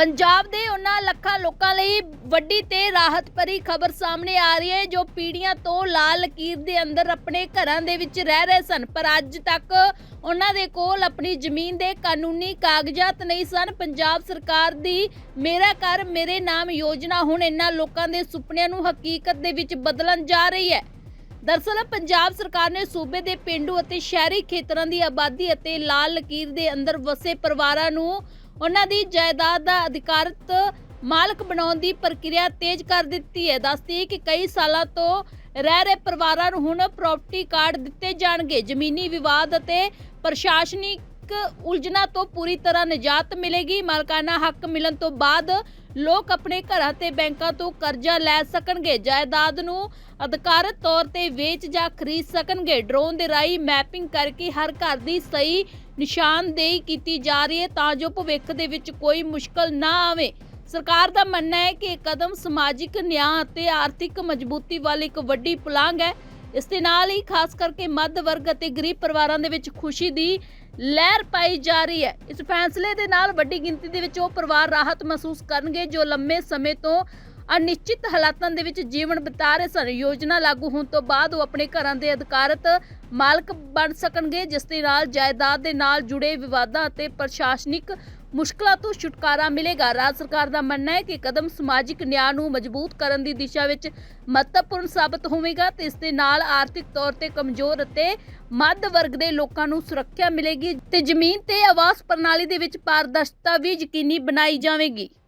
ਪੰਜਾਬ ਦੇ ਉਹਨਾਂ ਲੱਖਾਂ ਲੋਕਾਂ ਲਈ ਵੱਡੀ ਤੇ ਰਾਹਤ ਭਰੀ ਖਬਰ ਸਾਹਮਣੇ ਆ ਰਹੀ ਹੈ, ਜੋ ਪੀੜ੍ਹੀਆਂ ਤੋਂ ਲਾਲ ਲਕੀਰ ਦੇ ਅੰਦਰ ਆਪਣੇ ਘਰਾਂ ਦੇ ਵਿੱਚ ਰਹਿ ਰਹੇ ਸਨ। ਪਰ ਅੱਜ ਤੱਕ ਉਹਨਾਂ ਦੇ ਕੋਲ ਆਪਣੀ ਜ਼ਮੀਨ ਦੇ ਕਾਨੂੰਨੀ ਕਾਗਜ਼ਾਤ ਨਹੀਂ ਸਨ। ਪੰਜਾਬ ਸਰਕਾਰ ਦੀ ਮੇਰਾ ਘਰ, ਮੇਰੇ ਨਾਮ ਯੋਜਨਾ ਹੁਣ ਇਹਨਾਂ ਲੋਕਾਂ ਦੇ ਸੁਪਨਿਆਂ ਨੂੰ ਹਕੀਕਤ ਦੇ ਵਿੱਚ ਬਦਲਣ ਜਾ ਰਹੀ ਹੈ। ਦਰਅਸਲ ਪੰਜਾਬ ਸਰਕਾਰ ਨੇ ਸੂਬੇ ਦੇ ਪਿੰਡੂ ਅਤੇ ਸ਼ਹਿਰੀ ਖੇਤਰਾਂ ਦੀ ਆਬਾਦੀ ਅਤੇ ਲਾਲ ਲਕੀਰ ਦੇ ਅੰਦਰ ਵਸੇ ਪਰਿਵਾਰਾਂ ਨੂੰ ਉਹਨਾਂ ਦੀ ਜਾਇਦਾਦ ਦਾ ਅਧਿਕਾਰਤ ਮਾਲਕ ਬਣਾਉਣ ਦੀ ਪ੍ਰਕਿਰਿਆ ਤੇਜ਼ ਕਰ ਦਿੱਤੀ ਹੈ। ਦੱਸਦੀ ਕਿ ਕਈ ਸਾਲਾਂ ਤੋਂ ਰਹਿ ਰਹੇ ਪਰਿਵਾਰਾਂ ਨੂੰ ਹੁਣ ਪ੍ਰਾਪਰਟੀ ਕਾਰਡ ਦਿੱਤੇ ਜਾਣਗੇ। ਜ਼ਮੀਨੀ ਵਿਵਾਦ ਅਤੇ ਪ੍ਰਸ਼ਾਸਨਿਕ ਉਲਝਣਾਂ ਤੋਂ ਪੂਰੀ ਤਰ੍ਹਾਂ ਨਿਜਾਤ ਮਿਲੇਗੀ। ਮਾਲਕਾਨਾ ਹੱਕ ਮਿਲਣ ਤੋਂ ਬਾਅਦ ਲੋਕ ਆਪਣੇ ਘਰਾਂ ਤੇ ਬੈਂਕਾਂ ਤੋਂ ਕਰਜ਼ਾ ਲੈ ਸਕਣਗੇ। ਜਾਇਦਾਦ ਨੂੰ ਅਧਿਕਾਰਤ ਤੌਰ ਤੇ ਵੇਚ ਜਾਂ ਖਰੀਦ ਸਕਣਗੇ। ਡਰੋਨ ਦੇ ਰਾਹੀਂ ਮੈਪਿੰਗ ਕਰਕੇ ਹਰ ਘਰ ਦੀ ਸਹੀ ਨਿਸ਼ਾਨਦੇਹੀ ਕੀਤੀ ਜਾ ਰਹੀ ਹੈ ਤਾਂ ਜੋ ਭਵਿੱਖ ਦੇ ਵਿੱਚ ਕੋਈ ਮੁਸ਼ਕਲ ਨਾ ਆਵੇ। ਸਰਕਾਰ ਦਾ ਮੰਨਣਾ ਹੈ ਕਿ ਇਹ ਕਦਮ ਸਮਾਜਿਕ ਨਿਆਂ ਅਤੇ ਆਰਥਿਕ ਮਜ਼ਬੂਤੀ ਵੱਲ ਇੱਕ ਵੱਡੀ ਪੁਲਾਂਘ ਹੈ। ਇਸ ਦੇ ਨਾਲ ਹੀ ਖਾਸ ਕਰਕੇ ਮੱਧ ਵਰਗ ਅਤੇ ਗਰੀਬ ਪਰਿਵਾਰਾਂ ਦੇ ਵਿੱਚ ਖੁਸ਼ੀ ਦੀ ਲਹਿਰ ਪਾਈ ਜਾ ਰਹੀ ਹੈ। ਇਸ ਫੈਸਲੇ ਦੇ ਨਾਲ ਵੱਡੀ ਗਿਣਤੀ ਦੇ ਵਿੱਚ ਉਹ ਪਰਿਵਾਰ ਰਾਹਤ ਮਹਿਸੂਸ ਕਰਨਗੇ ਜੋ ਲੰਮੇ ਸਮੇਂ ਤੋਂ ਅਨਿਸ਼ਚਿਤ ਹਾਲਾਤਾਂ ਦੇ ਵਿੱਚ ਜੀਵਨ ਬਿਤਾ ਰਹੇ ਸਨ। ਯੋਜਨਾ ਲਾਗੂ ਹੋਣ ਤੋਂ ਬਾਅਦ ਉਹ ਆਪਣੇ ਘਰਾਂ ਦੇ ਅਧਿਕਾਰਤ ਮਾਲਕ ਬਣ ਸਕਣਗੇ, ਜਿਸ ਦੇ ਨਾਲ, ਜਾਇਦਾਦ ਦੇ ਨਾਲ ਜੁੜੇ ਵਿਵਾਦਾਂ ਅਤੇ ਪ੍ਰਸ਼ਾਸਨਿਕ ਮੁਸ਼ਕਲਾਂ ਤੋਂ ਛੁਟਕਾਰਾ ਮਿਲੇਗਾ। ਰਾਜ ਸਰਕਾਰ ਦਾ ਮੰਨਣਾ ਹੈ ਕਿ ਕਦਮ ਸਮਾਜਿਕ ਨਿਆਂ ਨੂੰ ਮਜ਼ਬੂਤ ਕਰਨ ਦੀ ਦਿਸ਼ਾ ਵਿੱਚ ਮਹੱਤਵਪੂਰਨ ਸਾਬਤ ਹੋਵੇਗਾ ਤੇ ਇਸ ਦੇ ਨਾਲ ਆਰਥਿਕ ਤੌਰ ਤੇ ਕਮਜ਼ੋਰ ਅਤੇ ਮੱਧ ਵਰਗ ਦੇ ਲੋਕਾਂ ਨੂੰ ਸੁਰੱਖਿਆ ਮਿਲੇਗੀ ਤੇ ਜ਼ਮੀਨ ਤੇ ਆਵਾਸ ਪ੍ਰਣਾਲੀ ਦੇ ਵਿੱਚ ਪਾਰਦਰਸ਼ਤਾ ਵੀ ਯਕੀਨੀ ਬਣਾਈ ਜਾਵੇਗੀ।